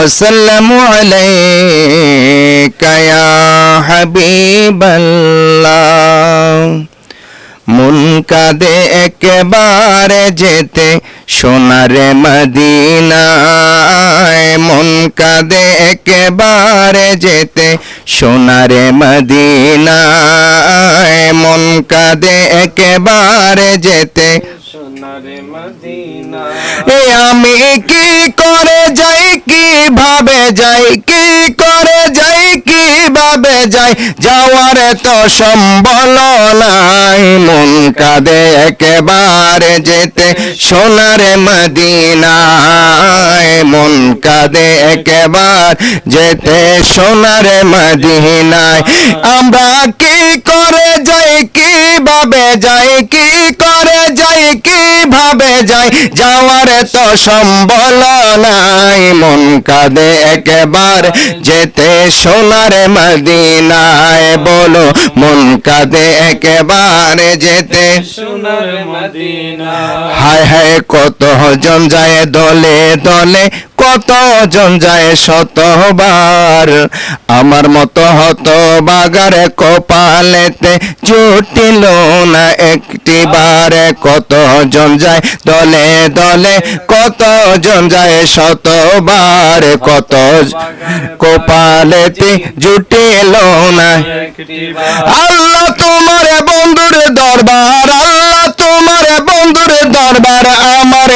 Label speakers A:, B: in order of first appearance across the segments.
A: وسلموا عليك يا حبيب الله মন কাঁদে একেবারে যেতে সোনারে মদিনায় মন কাঁদে একেবারে যেতে সোনারে মদিনায় মন কাঁদে একেবারে যেতে
B: সোনারে মদিনা
A: এ আমি কি করে যাই, কীভাবে যাই, কি করে যাই, কীভাবে যাই? যাওয়ার তো সম্বল নাই, মন কাঁদে একেবারে যেতে। সোনার মদিনায় মন কাঁদে একেবার যেতে। সোনার মদিনায় আমরা কি করে যাই কি ভাবে যাই, কি করে যাই কীভাবে যাই যাওয়ার তো সম্বল নাই। মন কাঁদে একবার। যেতে সোনার মদিনায় বলো মন কাঁদে একবার। যেতে
B: সোনার
A: হায় হায় কত জন যায় দলে দলে কত জন যায় শতবার। আমার মতো হত বাগারে কপালেতে জুটিল না একটি বারে কত জন যায় দলে দলে? কত জন যায় শতবার? কত কপালেতে জুটিল না। আল্লাহ তোমার বন্ধুর দরবার, আল্লাহ তোমার বন্ধুর দরবার, আমার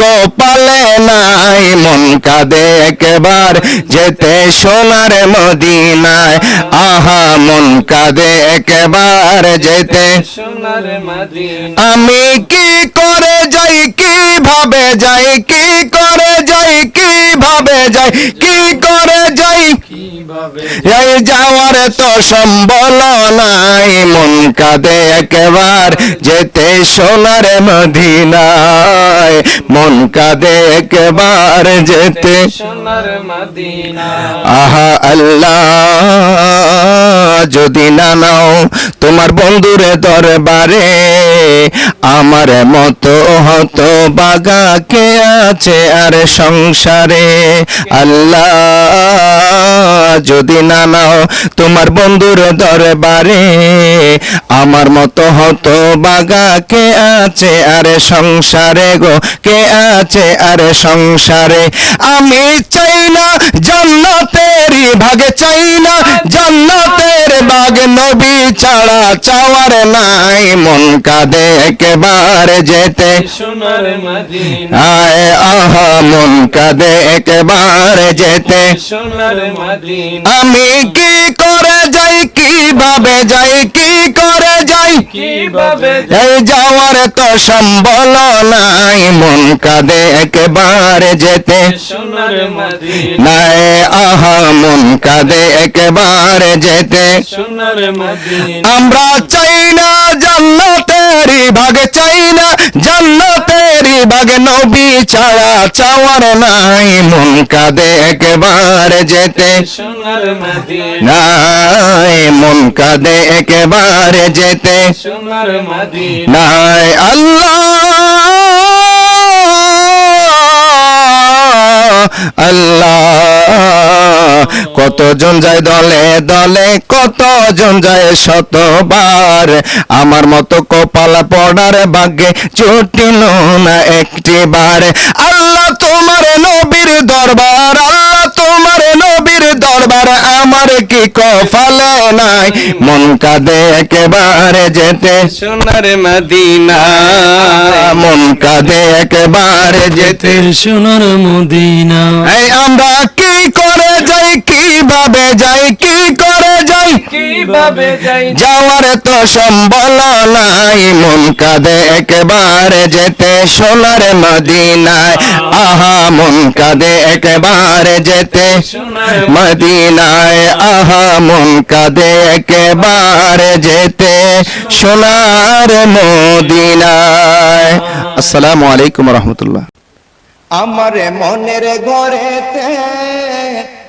A: কপালে নাই, মন কাঁদে একবার। যেতে সোনার মদিনায়, আহা, মন কাঁদে একবার। যেতে আমি কি করে যাই, কীভাবে যাই, কি করে যাই, কীভাবে যাই, কি করে যাই? এই যাওয়ার তো সম্বল নাই, মন কাঁদে একবার। যেতে সোনার মদিনায় মন কাঁদে একবার যেতে।
B: সোনার মদিনা।
A: আহা আল্লাহ যদি না নাও তোমার বন্ধুরে দরবারে আমার মতো হতো বাগা কে আছে আর সংসারে। আল্লাহ যদি না নাও তোমার বন্ধুর দরবারে আমার মতো হতো বাগা কে আছে আর সংসারে গো। কে আছে আর সংসারে, আমি চাই না জান্নাতেরই ভাগে, চাই না জান্নাতের বাগে নবী ছাড়া চাওয়ার নাই, মন কাঁদে একেবারে যেতে। আয় আহা, মন কাঁদে একেবারে যেতে। আমি কি করে যাই কীভাবে যাই কি করে যাই? এই যাওয়ার তো সম্বল নাই মন কাঁদে একেবারে যেতে। নাই আহা মন কাঁদে একেবারে যেতে। আমরা চাই না জান্নাতেরই ভাগে চাই না জান্নাতেরই ভাগে নবী ছাড়া চাওয়ার নাই। মন কাঁদে একেবারে যেতে।
B: সোনার
A: নাই মন কাঁদে একেবারে যেতে।
B: সোনার
A: নাই আল্লাহ আল্লাহ। কতজন যায় দলে দলে কতজন যায় শতবার? আমার মতো কপাল পড়ার ভাগ্যে জুটিল না একটি বার। আল্লাহ তোমার নবীর দরবার আল্লাহ তোমার নবীর দরবার আমার কি কপালে নাই? মন কাঁদে একেবারে যেতে।
B: সোনার মদিনা
A: মন কাঁদে একেবারে যেতে।
B: সোনার মদিনা
A: এই আমরা কি করে কীভাবে যাই কি করে যাই?
B: কীভাবে যাই?
C: যাওয়ার তো সম্বল নাই মন কাঁদে একেবারে যেতে সোনার মদিনায়। আহা মন কাঁদে একেবারে যেতে
B: সোনার
C: মদিনায়। আহা মন কাঁদে একেবারে যেতে সোনার মদিনায়। আসসালামু আলাইকুম রহমতুল্লাহ।
A: আমার মনের ঘরেতে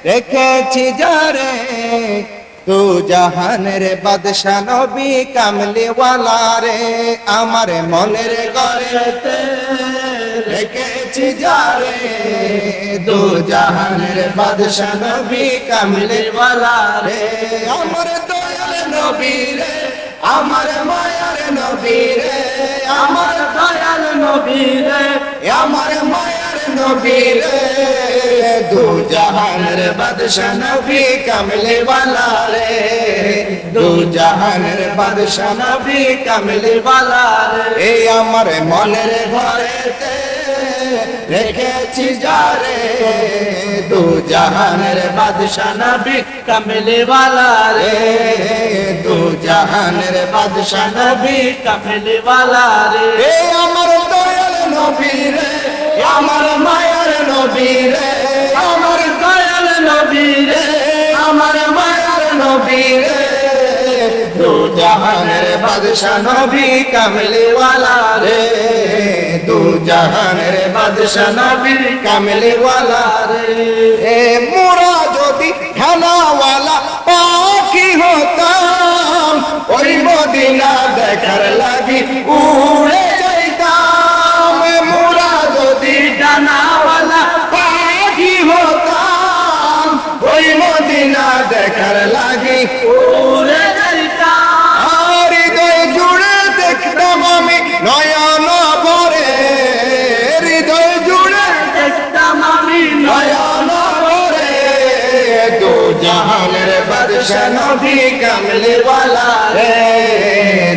A: রেখেছি যারে তু জাহানের বাদশা নবী কামলিওয়ালা রে, আমার মনের ঘরেতে রেখেছি যারে দু জাহানের বাদশা নবী কামলিওয়ালা রে, আমার দয়াল নবী রে, আমার মায়ার নবী রে, আমার দয়াল নবী রে, আমার মায়ার নবীর দু জাহানের বাদশাহ নবী কামলে বালা রে দু জাহানের বাদশাহ নবী কামলে বালা রে এই আমার মনের ঘরেতে রেখেছি যারে। দু জাহানের বাদশাহ নবী কামলে বালা রে দু জাহানের বাদশাহ নবী কামলে বালা রে এই আমার দয়াল নবী রে আমার মায়ার নবী রে। আমার দয়াল নবী রে। আমার মায়ার নবী রে। দু জাহানের বাদশাহ নবী কামলিওয়ালা রে। দু জাহানের বাদশাহ নবী কামলিওয়ালা রে। এ মোরা যদি খানাওয়ালা পাখি হতাম ওই মদিনা দেখার লাগি উড়ে দেখার লাগে। আর হৃদয় জুড়ে দেখতাম আমি নয়ন পরে হৃদয় জুড়ে দেখতাম আমি নয়ন পরে দু জাহানের বাদশা নবী কামলেওয়ালা রে।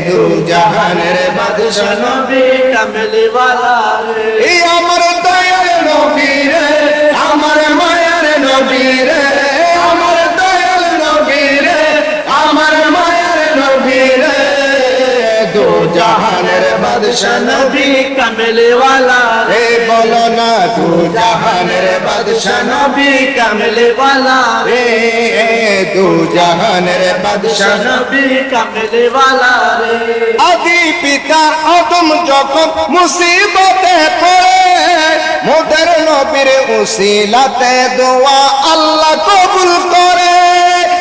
A: দু জাহানের বাদশা নবী কামলেওয়ালা রে। আমার দয়ার নবী রে আমার মায়ের নবী রে। নবীরে দু জাহানের বাদশা নবী কামলেওয়ালা। রে বলো না দু জাহানের বাদশা নবী কামলেওয়ালা। রে দু জাহানের বাদশা নবী কামলেওয়ালা রে। আদি পিতার আদম যখন মুসিবতে পড়ে মোদের নবীর উসিলাতে দোয়া আল্লাহ কবুল করে।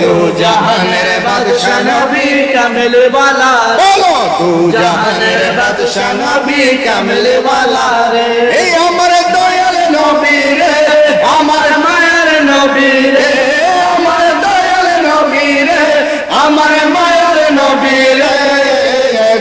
A: দু জাহানের বাদশা নবী কামেল ওয়ালা বলো। দু জাহানের বাদশা নবী কামেল ওয়ালা রে। এই আমার দয়াল নবী রে। আমার মায়ের নবী রে। আমার দয়াল নবী রে। আমার মায়ের নবী রে।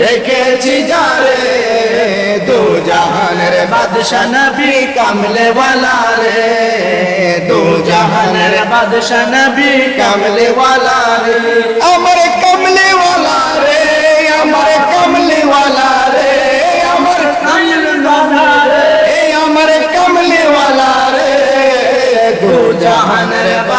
A: রেখেছি যারে দু জাহানের বাদশা নবী কামলে ওয়ালা রে দু জাহানের বাদশা নবী কামলে ওয়ালা রে আমার কামলে ওয়ালা রে আমার কামলে ওয়ালা রে আমার কামলে ওয়ালা রে দু জাহানের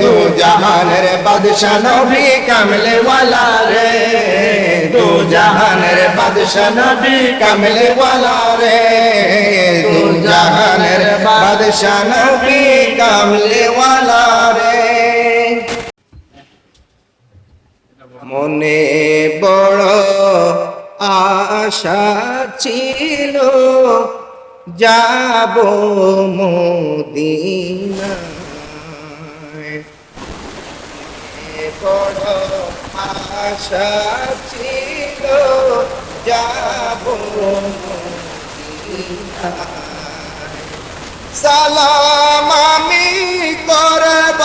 A: দু জাহানের বাদশাহ নবী কামলে ওয়ালা রে। দু জাহানের বাদশাহ নবী কামলে ওয়ালা রে। দু জাহানের বাদশাহ নবী কামলে ওয়ালা রে। মনে বড় আশা ছিল, যাব মদিনা বড় আশা ছিল যাব সালাম আমি করব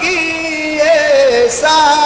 A: গিয়ে সালাম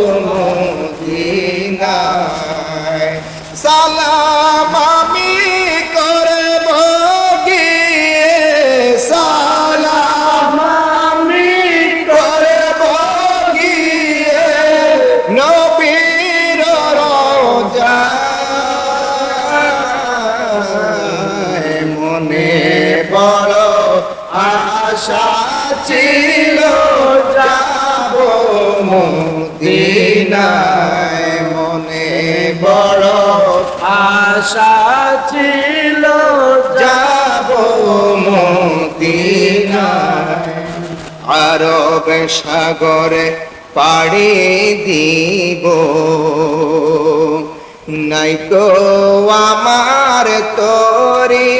A: আশা ছিল যাব মদিনায়, মনে বড়
D: আশা ছিল
A: যাব মদিনায়। আরব সাগরে পাড়ি দিব। নাইকো আমার তরি।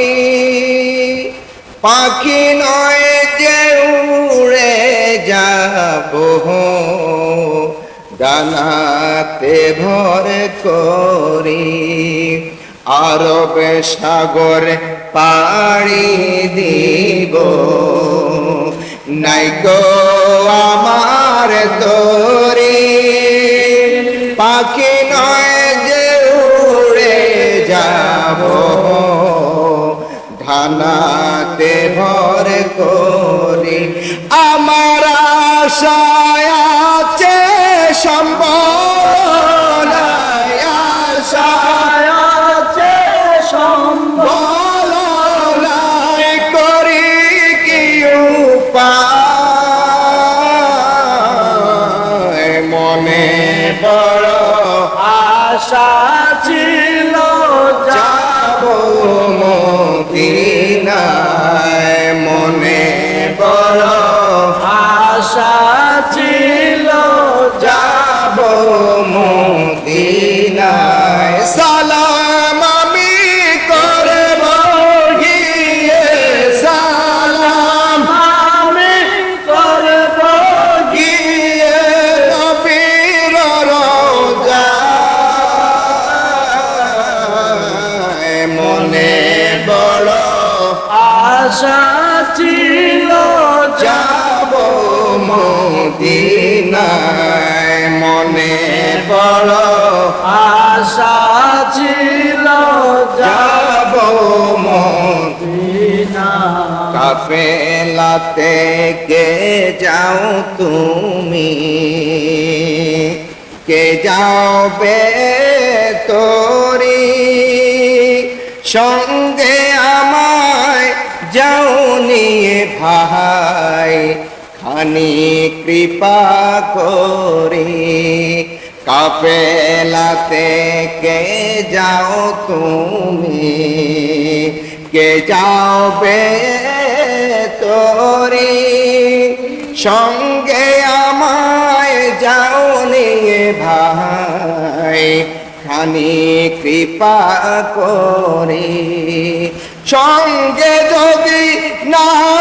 A: পাখি নয় যাব। ডানাতে ভর করি, আরব সাগর পাড়ি দিব। নাইকো আমার তরি পাখি নয় যে উড়ে যাব। ধানাতে ভর করি আশায় আছে সম্বল আশায় আছে সম্বল করি কি উপায়?
D: আশা ছিল
A: যাব মদিনায়। মনে বড়
D: আশা ছিল
A: যাব কাফেলাতে কে যাও তুমি? কে যাও বে তোরি? সঙ্গে নিয়ে ভাই খানি কৃপা করি। কাপেলাতে কে যাও তুমি? কে যাও বে তোরি সঙ্গে আমায় যাও নিয়ে ভাই, খানি কৃপা করি। সঙ্গে যদি নাম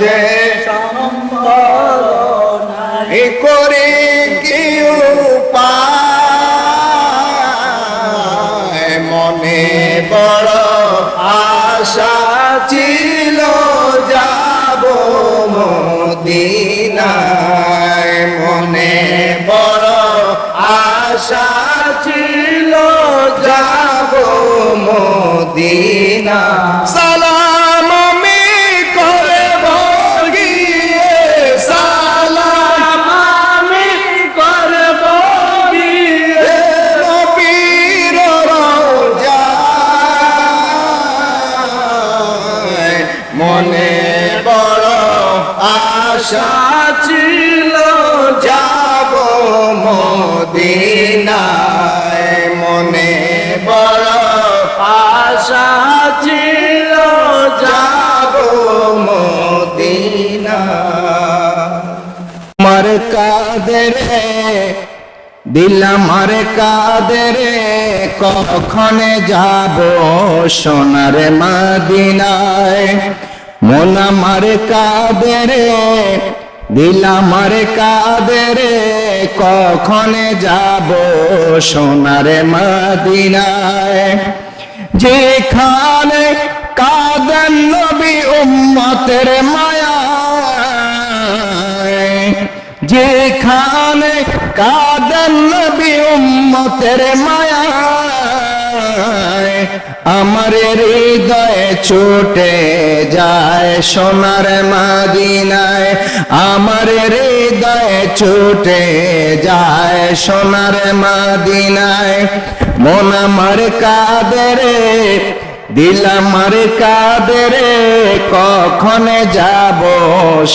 D: আছে। করে কি মনে বড় আশা ছিল, যাব মদিনায়। মনে বড় আশা ছিল, যাব মদিনা সালাম
B: ছিল
D: যাব মদিনা।
A: আমার কাদের দিল আমার কাদের, কখনে যাব সোনার মাদিনায়। মন আমার কাদের দিল আমার কাদের, কখনে যাব সোনার মাদিনায়। যেখানে কাদেন নবী উম্মতের মায়া? যেখানে কাদেন নবী উম্মতের মায়া? আমার হৃদয়ে ছুটে যায় সোনার মাদিনায়। আমার হৃদয়ে ছুটে যায় সোনার মাদিনায়। মন আমার কাদেরে দিল আমার কাদেরে কখন যাব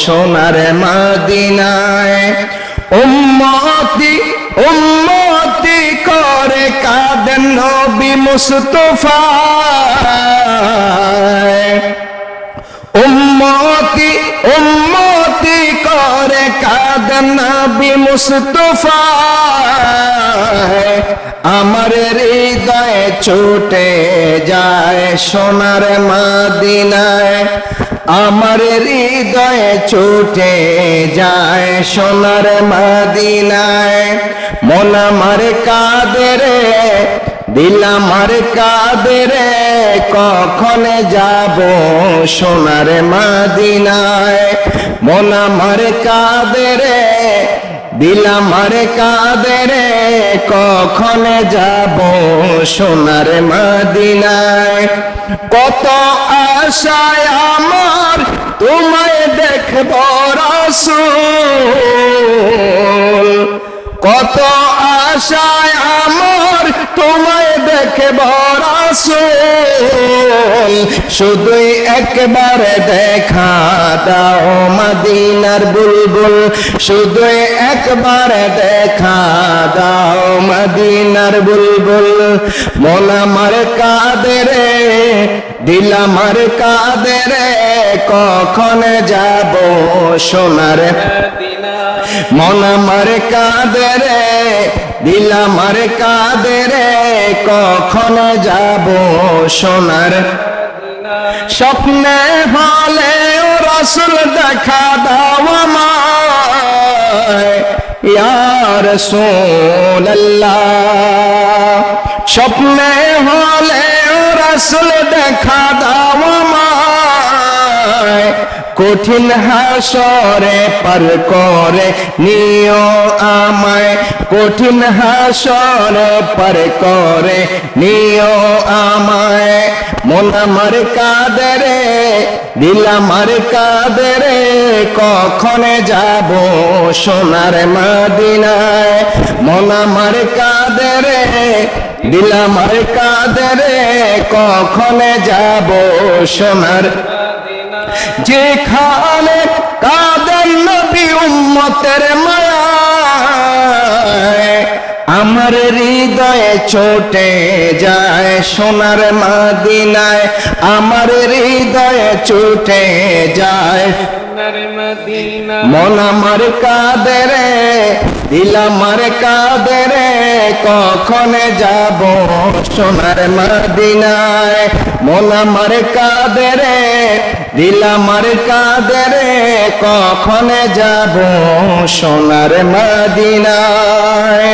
A: সোনার মাদিনায়? উম্মতি উম্মতি করে কাদের নবী মুস্তফা। উম্মতি উম্মতি করে কাদের নবী মুস্তফা। আমার হৃদয়ে ছুটে যায় সোনার মাদিনায়। আমার হৃদয়ে ছুটে যায় সোনার মাদিনায়। মন আমার কাদেরে দিল আমার কাদেরে কখনে যাব সোনার মাদিনায়? মন আমার কাদেরে দিল আমার কাদেরে কখনে যাব সোনার মাদিনায়? কত আশায় আমার তোমায় দেখব রসুল। কত আশায় আমার তোমায় দেখব রাসূল শুধুই একবার দেখা দাও মদিনার বুলবুল। শুধুই একবার দেখা দাও মদিনার বুলবুল। মন আমার কাদেরে দিল আমার কাদেরে কখন যাব সোনার মন আমার কাদেরে দিল আমার কাদেরে কখন যাব সোনার? স্বপ্নে হলে ও রসুল দেখা দাও আমায় ইয়ার সোল্লাহ স্বপ্নে হলে ও রসুল দেখা দাও আমায় কঠিন হাসরে পার করে নিও আমায়। কঠিন হাসরে পার করে নিও আমায়। মন আমার কাদরে দিল আমার কাদরে কখনে যাব সোনার মাদিনায়? মন আমার কাদরে দিল আমার কাদরে কখনে যাব সোনার যেখানে কাদের নবী উম্মতের মায়া, আমার হৃদয়ে ছোটে যায় সোনার মাদিনায়, আমার হৃদয়ে চোটে যায় মন আমার কাদেরে দিলাম দিল আমার কাদেরে কখনে যাব সোনার মদিনায়? মন আমার কাদেরে দিলাম দিল আমার কাদেরে কখনে যাব সোনার মদিনায়?